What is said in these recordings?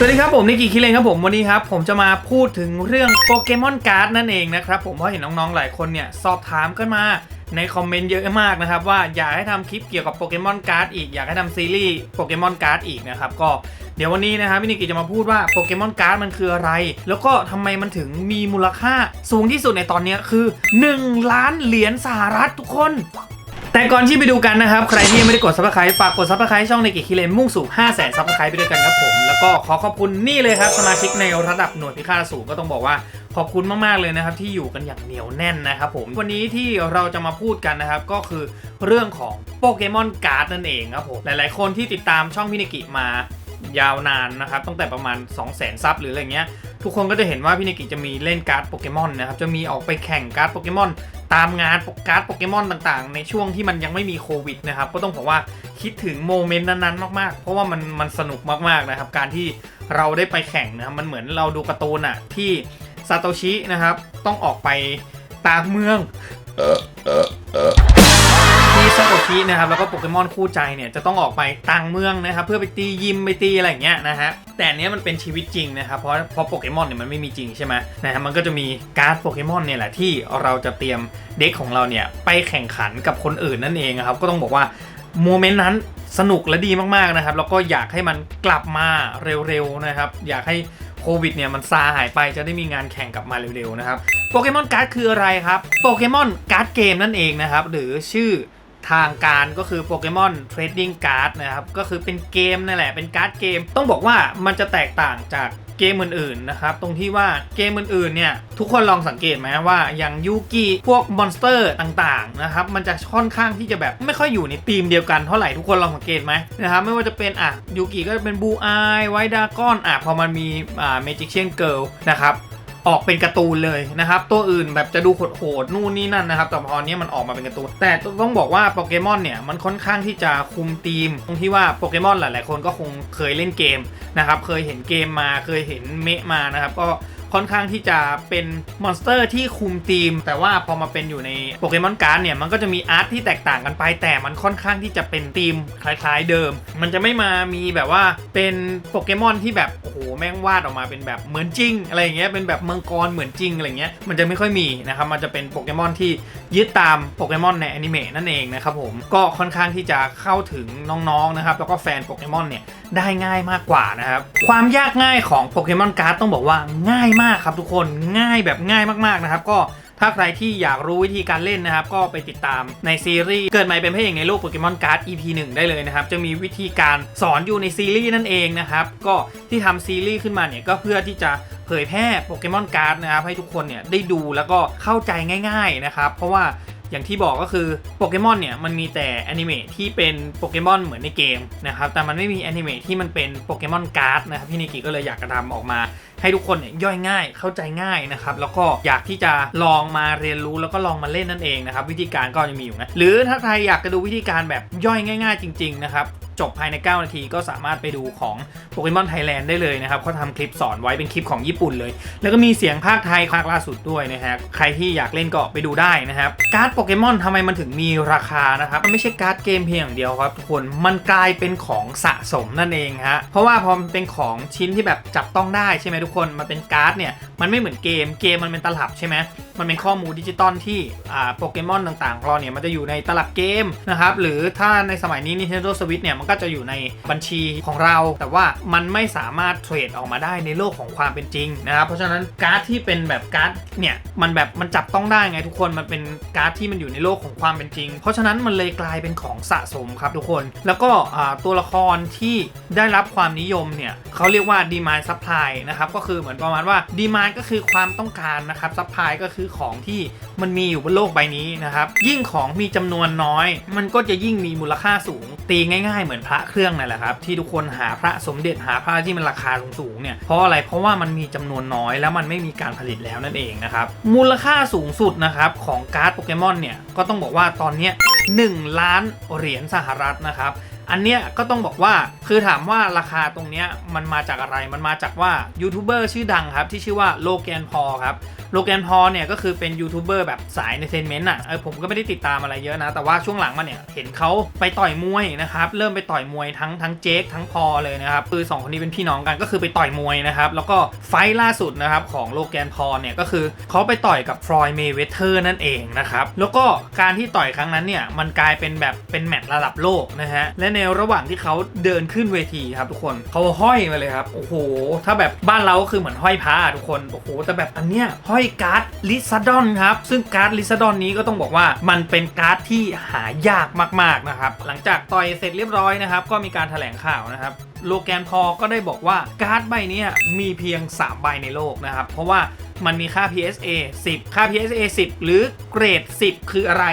สวัสดีครับผมนิกกี้คิเลนครับผมวันนี้ครับผมจะมาพูดถึงเรื่องโปเกมอนการ์ดนั่นเองนะครับผมเพราะเห็นน้องๆหลายคนเนี่ยสอบถามกันมาในคอมเมนต์เยอะมากนะครับว่าอยากให้ทำคลิปเกี่ยวกับโปเกมอนการ์ดอีกอยากให้ทำซีรีส์โปเกมอนการ์ดอีกนะครับก็เดี๋ยววันนี้นะครับพี่นิกกี้จะมาพูดว่าโปเกมอนการ์ดมันคืออะไร แล้วก็ทำไมมันถึงมีมูลค่าสูงที่สุดในตอนนี้คือ 1 ล้านเหรียญสหรัฐทุกคน แต่ก่อนที่ไปดูกันนะครับ ใครที่ยังไม่ได้กดซับสไครต์ฝากกดซับสไครต์ช่องในกิคิเลนมุ่งสู่ 5 0 0 0 0 0ซับสไครต์ไปด้วยกันครับผม แล้วก็ขอขอบคุณนี่เลยครับสมาชิกในระดับหน่วยพิฆาตสูงก็ต้องบอกว่าขอบคุณมากๆเลยนะครับที่อยู่กันอย่างเหนียวแน่นนะครับผมวันนี้ที่เราจะมาพูดกันนะครับก็คือเรื่องของโปเกมอนการ์ดนั่นเองครับผมหลายๆ คนที่ติดตามช่องพินิกิมา ยาวนานนะครับตั้งแต่ประมาณ 2 0 0 0 0 0ซับหรืออะไรเงี้ยทุกคนก็จะเห็นว่าพี่นิกิจะมีเล่นการ์ดโปเกมอนนะครับจะมีออกไปแข่งการ์ดโปเกมอนตามงานการ์ดโปเกมอนต่างๆ ในช่วงที่มันยังไม่มีโควิดนะครับก็ต้องบอกว่าคิดถึงโมเมนต์นั้นๆมากๆ เพราะว่ามันมันสนุกมากๆนะครับการที่เราได้ไปแข่งนะครับมันเหมือนเราดูการ์ตูนอะที่ซาโตชินะครับต้องออกไปตามเมืองที่ ซาโตชินะครับแล้วก็โปเกมอนคู่ใจเนี่ยจะต้องออกไปต่างเมืองนะครับเพื่อไปตียิมไปตีอะไรอย่างเงี้ยนะฮะแต่เนี้ยมันเป็นชีวิตจริงนะครับเพราะเพราะโปเกมอนเนี่ยมันไม่มีจริงใช่ไหมนะฮะมันก็จะมีการ์ดโปเกมอนเนี่ยแหละที่เราจะเตรียมเด็กของเราเนี่ยไปแข่งขันกับคนอื่นนั่นเองครับก็ต้องบอกว่าโมเมนต์นั้นสนุกและดีมากๆนะครับแล้วก็อยากให้มันกลับมาเร็วๆนะครับอยากให้โควิดเนี่ยมันซาหายไปจะได้มีงานแข่งกลับมาเร็วๆนะครับโปเกมอนการ์ดคืออะไรครับโปเกมอนการ์ดเกมนั่นเองนะครับหรือชื่อ ทางการก็คือโปเกมอนเทรดดิ้งการ์ดนะครับ ก็คือเป็นเกมนั่นแหละเป็นการ์ดเกม ต้องบอกว่ามันจะแตกต่างจากเกมอื่นๆนะครับ ตรงที่ว่าเกมอื่นๆเนี่ย ทุกคนลองสังเกตไหมว่าอย่างยูกิพวกมอนสเตอร์ต่างๆนะครับ มันจะค่อนข้างที่จะแบบไม่ค่อยอยู่ในธีมเดียวกันเท่าไหร่ทุกคนลองสังเกตไหมนะครับ ไม่ว่าจะเป็นอะยูกิก็จะเป็นบูอายไวดากอนอะพอมันมีอ่าเมจิกเชียนเกิลนะครับ ออกเป็นการ์ตูนเลยนะครับ ตัวอื่นแบบจะดูโหดๆนู่นนี่นั่นนะครับ แต่พอเนี้ยมันออกมาเป็นการ์ตูน แต่ต้องบอกว่าโปเกมอนเนี่ยมันค่อนข้างที่จะคุมธีม ตรงที่ว่าโปเกมอนหลายๆคนก็คงเคยเล่นเกมนะครับ เคยเห็นเกมมา เคยเห็นเมะมานะครับ ก็ ค่อนข้างที่จะเป็นมอนสเตอร์ที่คุมธีม แต่ว่าพอมาเป็นอยู่ในโปเกมอนการ์ดเนี่ยมันก็จะมีอาร์ตที่แตกต่างกันไป แต่มันค่อนข้างที่จะเป็นธีมคล้ายๆเดิม มันจะไม่มามีแบบว่าเป็นโปเกมอนที่แบบโอ้โหแม่งวาดออกมาเป็นแบบเหมือนจริงอะไรอย่างเงี้ยเป็นแบบมืองกรเหมือนจริงอะไรเงี้ยมันจะไม่ค่อยมีนะครับมันจะเป็นโปเกมอนที่ยึดตามโปเกมอนในแอนิเมะนั่นเองนะครับผมก็ค่อนข้างที่จะเข้าถึงน้องๆนะครับแล้วก็แฟนโปเกมอนเนี่ยได้ง่ายมากกว่านะครับ ความยากง่ายของโปเกมอนการ์ดต้องบอกว่าง่ายมากครับทุกคนง่ายแบบง่ายมากๆนะครับ ก็ถ้าใครที่อยากรู้วิธีการเล่นนะครับ ก็ไปติดตามในซีรีส์เกิดใหม่เป็นพระเอกในโลกโปเกมอนการ์ด EP 1 ได้เลยนะครับ จะมีวิธีการสอนอยู่ในซีรีส์นั่นเองนะครับ ก็ที่ทำซีรีส์ขึ้นมาเนี่ยก็เพื่อที่จะเผยแพร่โปเกมอนการ์ดนะครับให้ทุกคนเนี่ยได้ดูแล้วก็เข้าใจง่าย ๆนะครับ เพราะว่า อย่างที่บอกก็คือโปเกมอนเนี่ยมันมีแต่แอนิเมะที่เป็นโปเกมอนเหมือนในเกมนะครับแต่มันไม่มีแอนิเมะที่มันเป็นโปเกมอนการ์ดนะครับพี่นิกิก็เลยอยากจะทำออกมา ให้ทุกคนเนี่ยย่อยง่ายเข้าใจง่ายนะครับแล้วก็อยากที่จะลองมาเรียนรู้แล้วก็ลองมาเล่นนั่นเองนะครับวิธีการก็จะมีอยู่นะหรือถ้าใครอยากจะดูวิธีการแบบย่อยง่าย ๆ จริงๆนะครับ จบภายใน 9 นาทีก็สามารถไปดูของโปเกมอนไทยแลนด์ได้เลยนะครับเขาทำคลิปสอนไว้เป็นคลิปของญี่ปุ่นเลย แล้วก็มีเสียงภาคไทยภาคล่าสุดด้วยนะฮะใครที่อยากเล่นก็ไปดูได้นะครับการ์ดโปเกมอนทำไมมันถึงมีราคานะครับมันไม่ใช่การ์ดเกมเพียงอย่างเดียวครับทุกคนมันกลายเป็นของสะสมนั่นเองฮะเพราะว่าพอมันเป็นของชิ้นที่แบบจับต้องได้ใช่ไหมทุกคนมันเป็นการ์ดเนี่ยมันไม่เหมือนเกมเกมมันเป็นตลับใช่ไหมมันเป็นข้อมูลดิจิตอลที่อ่าโปเกมอนต่างๆของเราเนี่ยมันจะอยู่ในตลับเกมนะครับหรือถ้าในสมัยนี้ Nintendo Switch เนี่ยมันก็จะอยู่ในบัญชีของเรา แต่ว่ามันไม่สามารถเทรดออกมาได้ในโลกของความเป็นจริงนะครับ เพราะฉะนั้นการ์ดที่เป็นแบบการ์ดเนี่ยมันแบบมันจับต้องได้ไงทุกคนมันเป็นการ์ดที่มันอยู่ในโลกของความเป็นจริง เพราะฉะนั้นมันเลยกลายเป็นของสะสมครับทุกคน แล้วก็ตัวละครที่ได้รับความนิยมเนี่ยเขาเรียกว่า demand supply นะครับก็คือเหมือนประมาณว่า demand ก็คือความต้องการนะครับ supply ก็คือของที่มันมีอยู่บนโลกใบนี้นะครับ ยิ่งของมีจำนวนน้อย มันก็จะยิ่งมีมูลค่าสูงตีง่าย ๆ เหมือนพระเครื่องนั่นแหละครับที่ทุกคนหาพระสมเด็จหาพระที่มันราคาสูงๆเนี่ยเพราะอะไรเพราะว่ามันมีจำนวนน้อยแล้วมันไม่มีการผลิตแล้วนั่นเองนะครับมูลค่าสูงสุดนะครับของการ์ดโปเกมอนเนี่ยก็ต้องบอกว่าตอนนี้1ล้านเหรียญสหรัฐนะครับ อันเนี้ยก็ต้องบอกว่าคือถามว่าราคาตรงเนี้ยมันมาจากอะไรมันมาจากว่ายูทูบเบอร์ชื่อดังครับ ที่ชื่อว่าโลแกนพอครับโลแกนพอเนี่ยก็คือเป็นยูทูบเบอร์แบบสายในเทนเมนต์อะเออผมก็ไม่ได้ติดตามอะไรเยอะนะ แต่ว่าช่วงหลังมาเนี่ยเห็นเขาไปต่อยมวยนะครับเริ่มไปต่อยมวยทั้งทั้งเจคทั้งพอเลยนะครับคือสองคนนี้เป็นพี่น้องกันก็คือไปต่อยมวยนะครับแล้วก็ไฟท์ล่าสุดนะครับของโลแกนพอเนี่ยก็คือเขาไปต่อยกับฟลอย์เมเวเทอร์นั่นเองนะครับแล้วก็การที่ต่อยครั้งนั้นเนี่ยมันกลายเป็นแบบเป็นแมตช์ระดับโลกนะฮะและในระหว่างที่เขาเดินขึ้นเวทีครับทุกคนเขาห้อยมาเลยครับ โอ้โห ถ้าแบบบ้านเราก็คือเหมือนห้อยพระทุกคน โอ้โห แต่แบบอันเนี้ยห้อยการ์ดลิซาดอนครับ ซึ่งการ์ดลิซาดอนนี้ก็ต้องบอกว่ามันเป็นการ์ดที่หายากมากๆนะครับ หลังจากต่อยเสร็จเรียบร้อยนะครับ ก็มีการแถลงข่าวนะครับโลแกนพอก็ได้บอกว่าการ์ดใบเนี้ยมีเพียง 3 ใบในโลกนะครับ เพราะว่ามันมีค่า PSA 10 ค่า PSA 10 หรือเกรด 10 คืออะไร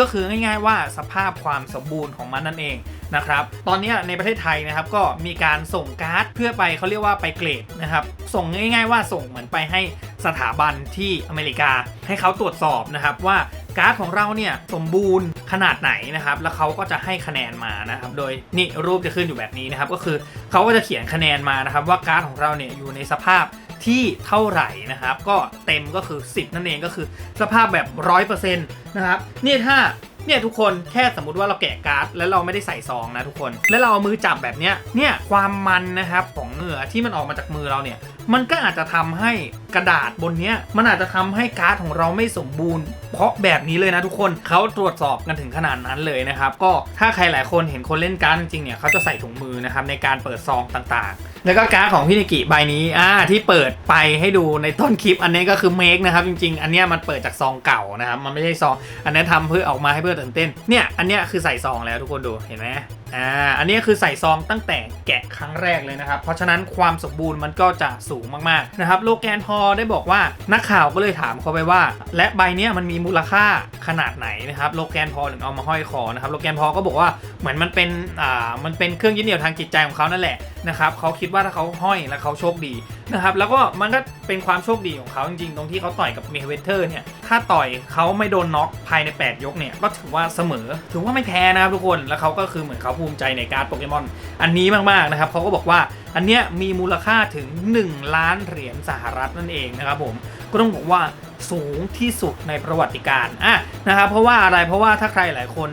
ก็คือง่ายๆว่าสภาพความสมบูรณ์ของมันนั่นเองนะครับ ตอนนี้ในประเทศไทยนะครับก็มีการส่งการ์ดเพื่อไปเขาเรียกว่าไปเกรดนะครับ ส่งง่าย ๆ ว่าส่งเหมือนไปให้สถาบันที่อเมริกา ให้เขาตรวจสอบนะครับว่าการ์ดของเราเนี่ยสมบูรณ์ขนาดไหนนะครับ แล้วเขาก็จะให้คะแนนมานะครับ โดยนี่รูปจะขึ้นอยู่แบบนี้นะครับ ก็คือเขาก็จะเขียนคะแนนมานะครับ ว่าการ์ดของเราเนี่ยอยู่ในสภาพ ที่เท่าไหร่นะครับ ก็เต็มก็คือ 10 นั่นเองก็คือสภาพแบบ 100%นะครับเนี่ยถ้าเนี่ยทุกคนแค่สมมติว่าเราแกะการ์ดแล้วเราไม่ได้ใส่ซองนะทุกคน แล้วเราเอามือจับแบบเนี้ยเนี่ยความมันนะครับของเหงื่อที่มันออกมาจากมือเราเนี่ยมันก็อาจจะทำให้กระดาษบนเนี้ยมันอาจจะทำให้การ์ดของเราไม่สมบูรณ์ เพราะแบบนี้เลยนะทุกคนเขาตรวจสอบกันถึงขนาดนั้นเลยนะครับ ก็ถ้าใครหลายคนเห็นคนเล่นการ์ดจริงๆเนี่ยเขาจะใส่ถุงมือนะครับในการเปิดซองต่าง แล้วก็การ์ดของพี่นิกิใบนี้อ่าที่เปิดไปให้ดูในต้นคลิป อันนี้ก็คือเมคนะครับจริงๆ อันเนี้ยมันเปิดจากซองเก่านะครับมันไม่ใช่ซอง อันนี้ทำเพื่อออกมาให้เพื่อตื่นเต้นเนี่ยอันเนี้ยคือใส่ซองแล้วทุกคนดูเห็นไหมอ่าอันนี้คือใส่ซองตั้งแต่แกะครั้งแรกเลยนะครับ เพราะฉะนั้นความสมบูรณ์มันก็จะสูงมากๆนะครับโลแกนพอได้บอกว่านักข่าวก็เลยถามเขาไปว่า และใบนี้มันมีมูลค่าขนาดไหนนะครับโลแกนพอถึงเอามาห้อยคอนะครับโลแกนพอก็บอกว่าเหมือนมันเป็นอ่ามันเป็นเครื่องยึดเหนี่ยวทางจิตใจของเขานั่นแหละนะครับเขาคิดว่าถ้าเขาห้อยแล้วเขาโชคดีนะครับแล้วก็มันก็เป็นความโชคดีของเขาจริงๆ ตรงที่เขาต่อยกับเมเวเทอร์เนี่ยถ้าต่อยเขาไม่โดนน็อกภายใน 8 ยกเนี่ยก็ถือว่าเสมอ ถือว่าไม่แพ้นะครับทุกคนแล้วเขาก็คือเหมือนเขาภูมิใจในการ์ดโปเกมอนอันนี้มากๆนะครับเขาก็บอกว่าอันเนี้ยมีมูลค่าถึง 1 ล้านเหรียญสหรัฐนั่นเองนะครับผมก็ต้องบอกว่าสูงที่สุดในประวัติการอะนะครับเพราะว่าอะไรเพราะว่าถ้าใครหลายคน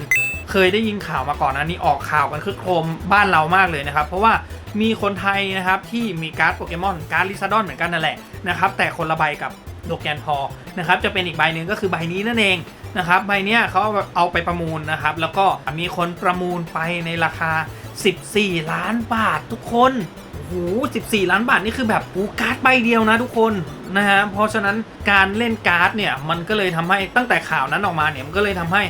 เคยได้ยินข่าวมาก่อนอันนี้ออกข่าวกันคือโครมบ้านเรามากเลยนะครับ เพราะว่ามีคนไทยนะครับที่มีการ์ดโปเกมอนการ์ดลิซาดอนเหมือนกันนั่นแหละนะครับแต่คนละใบกับโลแกนพอนะครับจะเป็นอีกใบหนึ่งก็คือใบนี้นั่นเอง นะครับใบเนี้ยเขาเอาไปประมูลนะครับ แล้วก็มีคนประมูลไปในราคา 14 ล้านบาททุกคนโอ้โห14 ล้านบาทนี่คือแบบปูการ์ดใบเดียวนะทุกคนนะฮะเพราะฉะนั้นการเล่นการ์ดเนี่ยมันก็เลยทำให้ตั้งแต่ข่าวนั้นออกมาเนี่ยมันก็เลยทำให้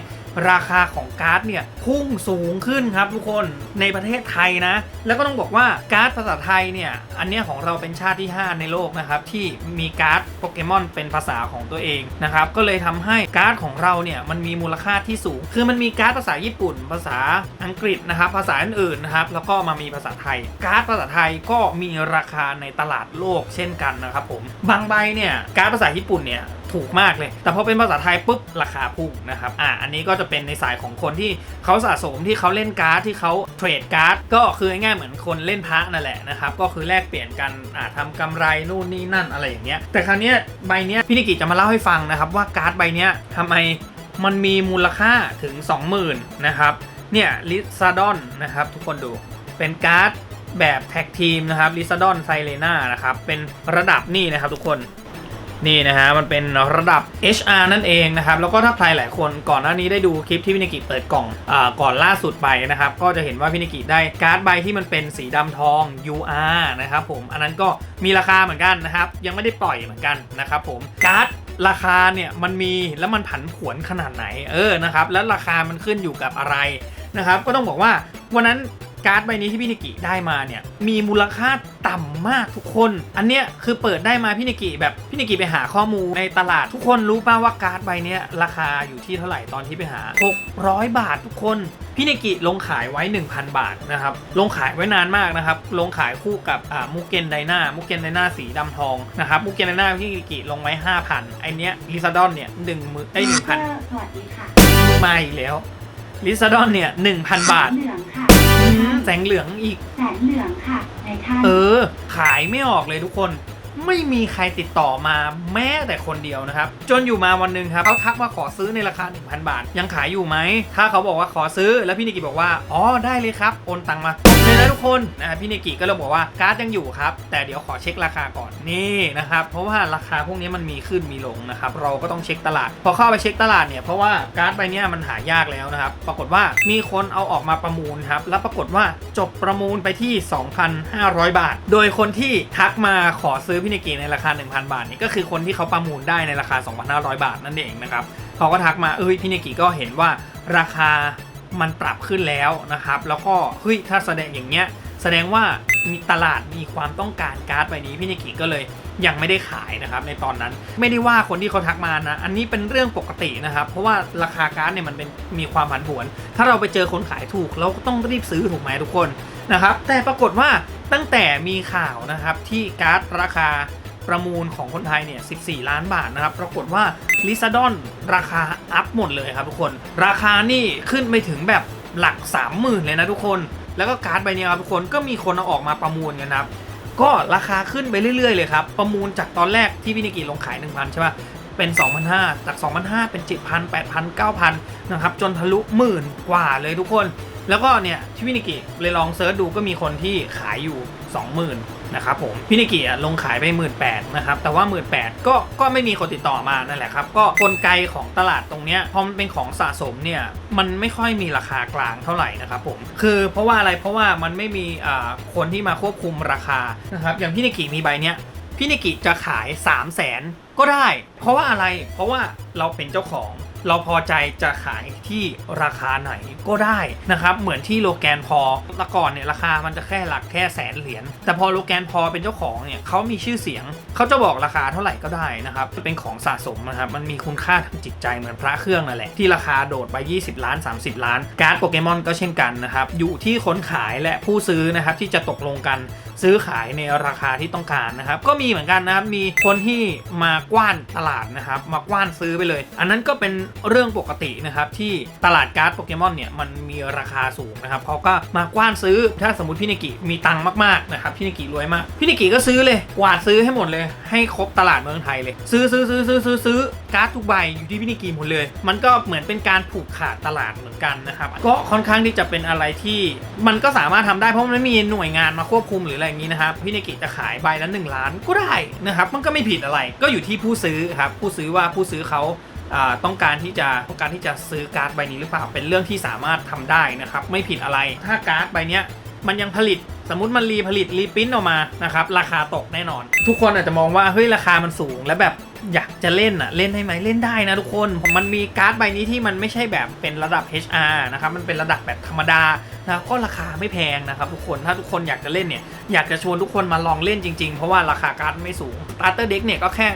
ราคาของการ์ดเนี่ยพุ่งสูงขึ้นครับทุกคนในประเทศไทยนะ แล้วก็ต้องบอกว่าการ์ดภาษาไทยเนี่ยอันเนี้ยของเราเป็นชาติที่ 5 ในโลกนะครับที่มีการ์ดโปเกมอนเป็นภาษาของตัวเองนะครับก็เลยทำให้การ์ดของเราเนี่ยมันมีมูลค่าที่สูง คือมันมีการ์ดภาษาญี่ปุ่น ภาษาอังกฤษนะครับภาษาอื่นๆนะครับแล้วก็มามีภาษาไทย การ์ดภาษาไทยก็มีราคาในตลาดโลกเช่นกันนะครับผมบางใบเนี่ยการ์ดภาษาญี่ปุ่นเนี่ย ถูกมากเลย แต่พอเป็นภาษาไทยปุ๊บราคาพุ่งนะครับอะอันนี้ก็จะเป็นในสายของคนที่เขาสะสมที่เขาเล่นการ์ดที่เขาเทรดการ์ดก็คือง่ายๆเหมือนคนเล่นพระนั่นแหละนะครับก็คือแลกเปลี่ยนกันอ่าทำกำไรนู่นนี่นั่นอะไรอย่างเงี้ยแต่คราวเนี้ยใบเนี้ยพี่นิกิจะมาเล่าให้ฟังนะครับว่าการ์ดใบเนี้ยทำไมมันมีมูลค่าถึง 20,000นะครับเนี่ยลิซาดอนนะครับทุกคนดูเป็นการ์ดแบบแท็กทีมนะครับลิซาดอนไซเลนานะครับเป็นระดับนี่นะครับทุกคน นี่นะฮะมันเป็นระดับ HR นั่นเองนะครับ แล้วก็ถ้าใครหลายคนก่อนหน้านี้ได้ดูคลิปที่พินิกิเปิดกล่องอก่อนล่าสุดไปนะครับ ก็จะเห็นว่าพินิกิได้การ์ดใบที่มันเป็นสีดำทอง UR นะครับผมอันนั้นก็มีราคาเหมือนกันนะครับ ยังไม่ได้ปล่อยเหมือนกันนะครับผมการ์ดราคาเนี่ยมันมีแล้วมันผันผวนขนาดไหนเออนะครับแล้วราคามันขึ้นอยู่กับอะไรนะครับก็ต้องบอกว่าวันนั้น การ์ดใบนี้ที่พี่นิกิได้มาเนี่ยมีมูลค่าต่ำมากทุกคน อันเนี้ยคือเปิดได้มาพี่นิกิแบบพี่นิกิไปหาข้อมูลในตลาดทุกคนรู้ป่าว่าการ์ดใบเนี้ยราคาอยู่ที่เท่าไหร่ตอนที่ไปหา 600 บาททุกคนพี่นิกิลงขายไว้ 1,000 บาทนะครับลงขายไว้นานมากนะครับลงขายคู่กับอ่ามูเกนไดนามูเกนไดนาสีดำทองนะครับมูเกนไดนาพี่นิกิลงไว้ 5,000ไอเนี้ยลิซาดอนเนี่ยหนึ่งมือไอ้หนึ่งพันสวัสดีค่ะมาอีกแล้วลิซาดอนเนี่ย1,000บาทเหลืองค่ะอืม แสงเหลืองอีก แสนเหลืองค่ะในท่านเออ ขายไม่ออกเลยทุกคน ไม่มีใครติดต่อมาแม้แต่คนเดียวนะครับ จนอยู่มาวันหนึ่งครับเขาทักมาขอซื้อในราคา 1,000 บาท ยังขายอยู่ไหม ถ้าเขาบอกว่าขอซื้อแล้วพี่นิกิบอกว่า อ๋อได้เลยครับ โอนตังมา เลยนะทุกคนนะพี่นิกิก็เลยบอกว่าการ์ดยังอยู่ครับ แต่เดี๋ยวขอเช็คราคาก่อนนี่นะครับ เพราะว่าราคาพวกนี้มันมีขึ้นมีลงนะครับ เราก็ต้องเช็คตลาด พอเข้าไปเช็คตลาดเนี่ยเพราะว่าการ์ดใบเนี้ยมันหายากแล้วนะครับ ปรากฏว่ามีคนเอาออกมาประมูลครับ แล้วปรากฏว่าจบประมูลไปที่ 2,500 บาท โดยคนที่ทักมาขอซื้อพี่นิกิในราคา 1,000 บาทนี่ก็คือคนที่เขาประมูลได้ในราคา 2,500 บาทนั่นเองนะครับเขาก็ทักมาเอ้ยพี่นิกิก็เห็นว่าราคา มันปรับขึ้นแล้วนะครับ แล้วก็เฮ้ยถ้าแสดงอย่างเงี้ยแสดงว่ามีตลาดมีความต้องการการ์ดใบนี้พี่นิกิก็เลยยังไม่ได้ขายนะครับในตอนนั้นไม่ได้ว่าคนที่เขาทักมานะอันนี้เป็นเรื่องปกตินะครับเพราะว่าราคาการ์ดเนี่ยมันเป็นมีความผันผวน ถ้าเราไปเจอคนขายถูก เราก็ต้องรีบซื้อถูกไหมทุกคนนะครับแต่ปรากฏว่าตั้งแต่มีข่าวนะครับที่การ์ดราคา ประมูลของคนไทยเนี่ย 14 ล้านบาทนะครับ ปรากฏว่าลิซาดอนราคาอัพหมดเลยครับทุกคน ราคานี่ขึ้นไปถึงแบบหลัก 30,000 เลยนะทุกคน แล้วก็การ์ดใบนี้ครับทุกคน ก็มีคนเอาออกมาประมูลกันนะครับ ก็ราคาขึ้นไปเรื่อยๆเลยครับ ประมูลจากตอนแรกที่พี่นิกิลงขาย 1,000 ใช่ป่ะเป็น 2,500 จาก 2,500 เป็น 7,000 8,000 9,000 นะครับ จนทะลุหมื่นกว่าเลยทุกคน แล้วก็เนี่ยที่พี่นิกิเลยลองเซิร์ชดูก็มีคนที่ขายอยู่ 20,000 นะครับผมพี่นิกิลงขายไป 18,000นะครับแต่ว่า 18,000ก็ก็ไม่มีคนติดต่อมานั่นแหละครับ ก็กลไกของตลาดตรงเนี้ยพอมันเป็นของสะสมเนี่ยมันไม่ค่อยมีราคากลางเท่าไหร่นะครับผมคือเพราะว่าอะไรเพราะว่ามันไม่มีคนที่มาควบคุมราคานะครับอย่างพี่นิกิมีใบเนี้ยพี่นิกิจะขาย 3 0 0แสนก็ได้ เพราะว่าอะไรเพราะว่าเราเป็นเจ้าของ เราพอใจจะขายที่ราคาไหนก็ได้นะครับ เหมือนที่โลแกนพอละก่อนเนี่ยราคามันจะแค่หลักแค่แสนเหรียญแต่พอโลแกนพอเป็นเจ้าของเนี่ยเขามีชื่อเสียงเขาจะบอกราคาเท่าไหร่ก็ได้นะครับเป็นของสะสมนะครับมันมีคุณค่าทางจิตใจเหมือนพระเครื่องนั่นแหละที่ราคาโดดไป 20 ล้าน 30 ล้าน การ์ดโปเกมอนก็เช่นกันนะครับอยู่ที่คนขายและผู้ซื้อนะครับที่จะตกลงกัน ซื้อขายในราคาที่ต้องการนะครับ ก็มีเหมือนกันนะครับมีคนที่มากว้านตลาดนะครับ มากว้านซื้อไปเลย อันนั้นก็เป็นเรื่องปกตินะครับที่ตลาดการ์ดโปเกมอนเนี่ยมันมีราคาสูงนะครับเขาก็มากว้านซื้อถ้าสมมติพี่นิกิมีตังค์มากๆนะครับพี่นิกิรวยมากพี่นิกิก็ซื้อเลยกวาดซื้อให้หมดเลย ให้ครบตลาดเมืองไทยเลย ซื้อซื้อซื้อซื้อซื้อซื้อ การ์ดทุกใบอยู่ที่พี่นิกิหมดเลย มันก็เหมือนเป็นการผูกขาดตลาดเหมือนกันนะครับ ก็ค่อนข้างที่จะเป็นอะไรที่มันก็สามารถทำได้เพราะมันไม่มีหน่วยงานมาควบคุมหรืออะไรอย่างนี้นะครับพี่นิกิจะขายใบละ1ล้านก็ได้นะครับมันก็ไม่ผิดอะไร ก็อยู่ที่ผู้ซื้อครับผู้ซื้อว่าผู้ซื้อเขาต้องการที่จะต้องการที่จะซื้อการ์ดใบนี้หรือเปล่าเป็นเรื่องที่สามารถทำได้นะครับไม่ผิดอะไรถ้าการ์ดใบนี้มันยังผลิตสมมติมันรีผลิตรีปิ้นออกมานะครับราคาตกแน่นอน ทุกคนอาจจะมองว่าเฮ้ยราคามันสูงแล้วแบบ อยากจะเล่นอะเล่นได้ไหมเล่นได้นะทุกคนมันมีการ์ดใบนี้ที่มันไม่ใช่แบบเป็นระดับ HR นะครับมันเป็นระดับแบบธรรมดานะครับก็ราคาไม่แพงนะครับทุกคนถ้าทุกคนอยากจะเล่นเนี่ยอยากจะชวนทุกคนมาลองเล่นจริงๆ เพราะว่าราคาการ์ดไม่สูง Starter Deck เนี่ยก็แค่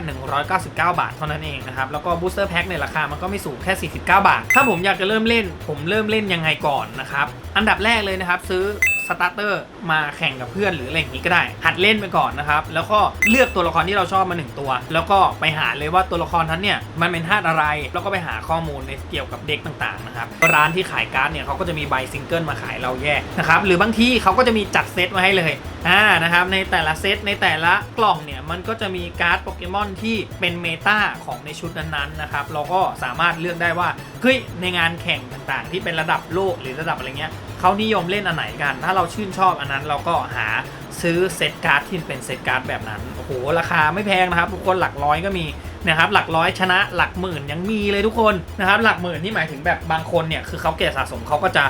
199 บาทเท่านั้นเองนะครับแล้วก็ Booster Pack เนี่ยราคามันก็ไม่สูงแค่ 49 บาท ถ้าผมอยากจะเริ่มเล่น ผมเริ่มเล่นยังไงก่อนนะครับอันดับแรกเลยนะครับซื้อ สตาร์เตอร์มาแข่งกับเพื่อนหรืออะไรอย่างนี้ก็ได้ หัดเล่นไปก่อนนะครับแล้วก็เลือกตัวละครที่เราชอบมาหนึ่งตัว แล้วก็ไปหาเลยว่าตัวละครนั้นเนี่ยมันเป็นธาตุอะไร แล้วก็ไปหาข้อมูลในเกี่ยวกับเด็กต่างๆนะครับร้านที่ขายการ์ดเนี่ยเขาก็จะมีใบซิงเกิลมาขายเราแยกนะครับหรือบางที่เขาก็จะมีจัดเซตมาให้เลยอ่านะครับในแต่ละเซตในแต่ละกล่องเนี่ยมันก็จะมีการ์ดโปเกมอนที่เป็นเมตาของในชุดนั้นๆนะครับเราก็สามารถเลือกได้ว่าเฮ้ยในงานแข่งต่างๆ ที่เป็นระดับโลกหรือระดับอะไรเงี้ย เขานิยมเล่นอันไหนกัน ถ้าเราชื่นชอบอันนั้นเราก็หาซื้อเซตการ์ดที่เป็นเซตการ์ดแบบนั้น โอ้โห ราคาไม่แพงนะครับ ทุกคนหลักร้อยก็มีนะครับ หลักร้อยชนะหลักหมื่นยังมีเลยทุกคนนะครับ หลักหมื่นที่หมายถึงแบบบางคนเนี่ยคือเขาเก็บสะสมเขาก็จะ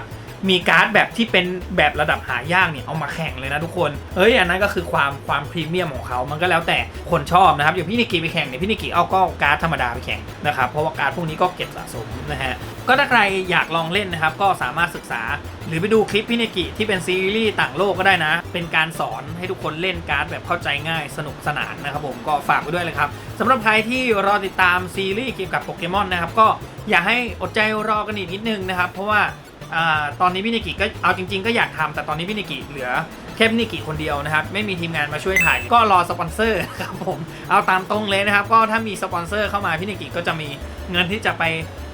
มีการ์ดแบบที่เป็นแบบระดับหายากเนี่ยเอามาแข่งเลยนะทุกคน เอ้ยอันนั้นก็คือความความพรีเมียมของเขา มันก็แล้วแต่คนชอบนะครับอย่างพี่นิกิไปแข่งเนี่ยพี่นิกิเอาก็การ์ดธรรมดาไปแข่งนะครับ เพราะว่าการ์ดพวกนี้ก็เก็บสะสมนะฮะ ก็ถ้าใครอยากลองเล่นนะครับ ก็สามารถศึกษา หรือไปดูคลิปพี่นิกิที่เป็นซีรีส์ต่างโลกก็ได้นะ เป็นการสอนให้ทุกคนเล่นการ์ดแบบเข้าใจง่ายสนุกสนานนะครับผมก็ฝากไว้ด้วยเลยครับสำหรับใครที่รอติดตามซีรีส์เกี่ยวกับโปเกมอนนะครับก็อย่าให้อดใจรอกันอีกนิดนึงนะครับ เพราะว่าอ่าตอนนี้พี่นิกิก็เอาจริง ๆ ก็อยากทำแต่ตอนนี้พี่นิกิเหลือแค่พี่นิกิคนเดียวนะครับ ไม่มีทีมงานมาช่วยถ่าย ก็รอสปอนเซอร์ครับผมเอาตามตรงเลยนะครับ ก็ถ้ามีสปอนเซอร์เข้ามาพี่นิกิก็จะมีเงินที่จะไป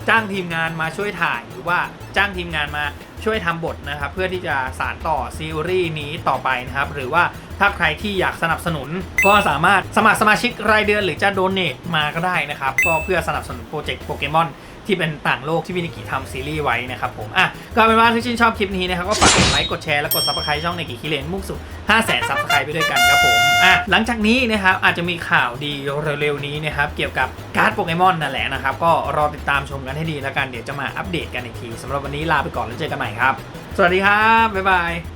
จ้างทีมงานมาช่วยถ่ายหรือว่าจ้างทีมงานมาช่วยทำบทนะครับ เพื่อที่จะสานต่อซีรีส์นี้ต่อไปนะครับ หรือว่าถ้าใครที่อยากสนับสนุน ก็สามารถสมัครสมาชิกรายเดือนหรือจะโดเนตมาก็ได้นะครับ ก็เพื่อสนับสนุนโปรเจกต์โปเกมอน ที่เป็นต่างโลกที่วินิกิทำซีรีส์ไว้นะครับผมอะก็เป็นว่าถ้าชื่นชอบคลิปนี้นะครับก็ฝากกดไลค์กดแชร์และกดซับสไครต์ช่องในกิคิเลนมุ่งสู่5 0 0 0 0 0ซับสไครต์ไปด้วยกันครับผมอะหลังจากนี้นะครับอาจจะมีข่าวดีเร็วๆนี้นะครับเกี่ยวกับการ์ดโปเกมอนนั่นแหละนะครับก็รอติดตามชมกันให้ดีแล้วกันเดี๋ยวจะมาอัปเดตกันอีกทีสำหรับวันนี้ลาไปก่อนแล้วเจอกันใหม่ครับ สวัสดีครับบ๊ายบาย